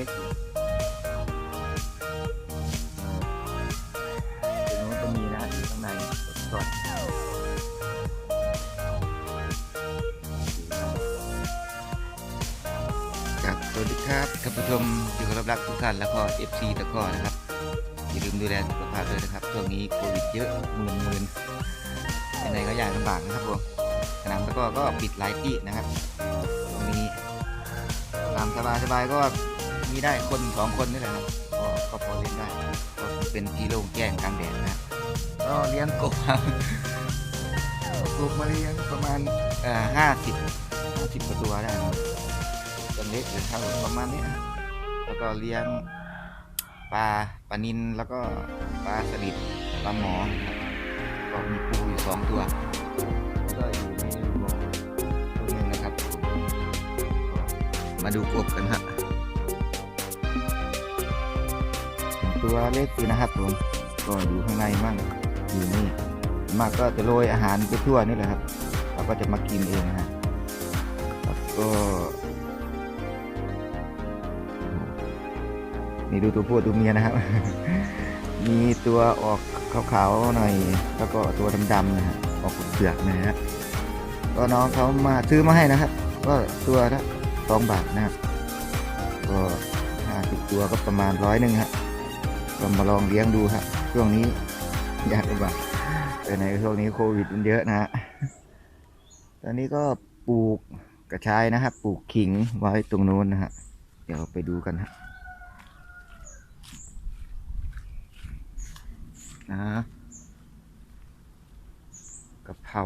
ล็กอยู่ตรงนู้นก็มีนะอยู่ข้างในสดครับสวัสดีครับท่านผู้ชมที่เคารพรักทุกท่านแล้วก็ FC ตะก้อนะครับอย่าลืมดูแลสุขภาพด้วยนะครับช่วงนี้โควิดเยอะหมื่นหมื่นยังไงก็ยากลำบากนะครับผมสนามตะก้อก็ปิดหลายที่นะครับตรงนี้ตามสบายสบายก็ มีได้คนสองคนนี่แหละครับก็พอเล่นได้ก็เป็นที่โล่งแจ้งกลางแดดนะก็เลี้ยงกบครับกบมาเลี้ยงประมาณห้าสิบห้าสิบกว่าตัวได้ครับตัวเล็กหรือเท่าประมาณนี้แล้วก็เลี้ยงปลาปลานินแล้วก็ปลาสลิดปลาหมอก็มีปูอยู่สองตัวก็อยู่ในบ่อตัวนึงนะครับ มาดูกบกันฮะ ตัวเล็กอยู่นะครับผมก็อยู่ข้างในมั่งอยู่นี่มากก็จะโรยอาหารไปทั่วนี่แหละครับ เราก็จะมากินเองนะฮะแล้วก็นี่ดูตัวผู้ตัวเมียนะครับ มีตัวออกขาวๆหน่อย แล้วก็ตัวดำๆนะฮะออกเปลือกนะฮะก็น้องเขามาซื้อมาให้นะครับ ก็ตัวละสองบาทนะครับก็ห้าสิบตัวก็ประมาณร้อยหนึ่งฮะ ก็มาลองเลี้ยงดูครับช่วงนี้ยากลำบากแต่ในช่วงนี้โควิดมันเยอะนะฮะตอนนี้ก็ปลูกกระชายนะครับปลูกขิงไว้ตรงนู้นนะฮะเดี๋ยวไปดูกันฮะนะกะเพรา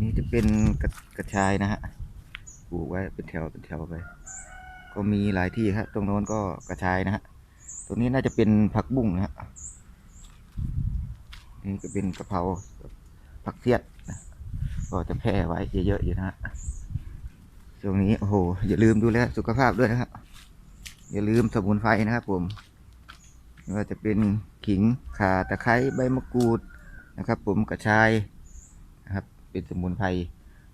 นี่จะเป็นกระกระชายนะฮะปลูกไว้เป็นแถวเป็นแถวไป ก็มีหลายที่ครับตรงโน้นก็กระชายนะฮะตรงนี้น่าจะเป็นผักบุ้งนะฮะนี่ก็เป็นกะเพราผักเสียดนะก็จะแพร่ไว้เยอะๆอยู่นะฮะช่วงนี้โอ้โหอย่าลืมดูแลสุขภาพด้วยนะครับอย่าลืมสมุนไพรนะครับผมไม่ว่าจะเป็นขิงข่าตะไคร้ใบมะกรูดนะครับ ผมกระชายนะครับ เป็นสมุนไพร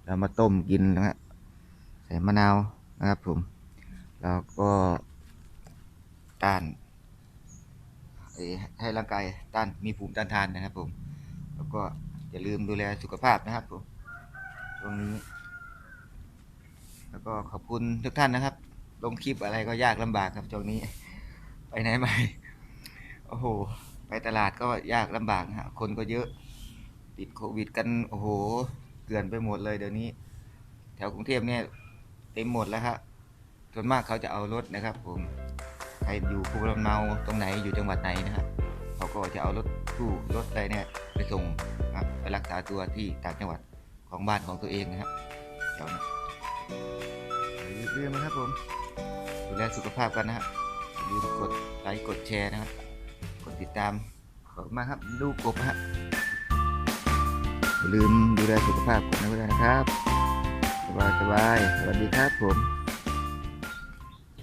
เรามาต้มกินนะฮะใส่มะนาวนะครับผม แล้วก็ต้านให้ร่างกายต้านมีภูมิต้านทานนะครับผม แล้วก็อย่าลืมดูแลสุขภาพนะครับผมตรงนี้ แล้วก็ขอบคุณทุกท่านนะครับ ลงคลิปอะไรก็ยากลำบากครับช่วงนี้ ไปไหนมาโอ้โห ไปตลาดก็ยากลำบากฮะคนก็เยอะ ติดโควิดกัน โอ้โห เกลื่อนไปหมดเลยเดี๋ยวนี้ แถวกรุงเทพเนี่ยเต็มหมดแล้วครับ ส่วนมากเขาจะเอารถนะครับ ผมใครอยู่ภูมิลำเนาตรงไหนอยู่จังหวัดไหนนะครับเขาก็จะเอารถตู้รถอะไรเนี่ยไปส่งนะครับไปรักษาตัวที่ต่างจังหวัดของบ้านของตัวเองนะครับเดี๋ยวนะอย่าลืมนะครับผมดูแลสุขภาพกันนะครับอย่าลืมกดไลค์กดแชร์นะครับ กดติดตามขอบคุณมากครับดูกบฮะอย่าลืมดูแลสุขภาพกันด้วยนะครับ สบายสบายๆสวัสดีครับผม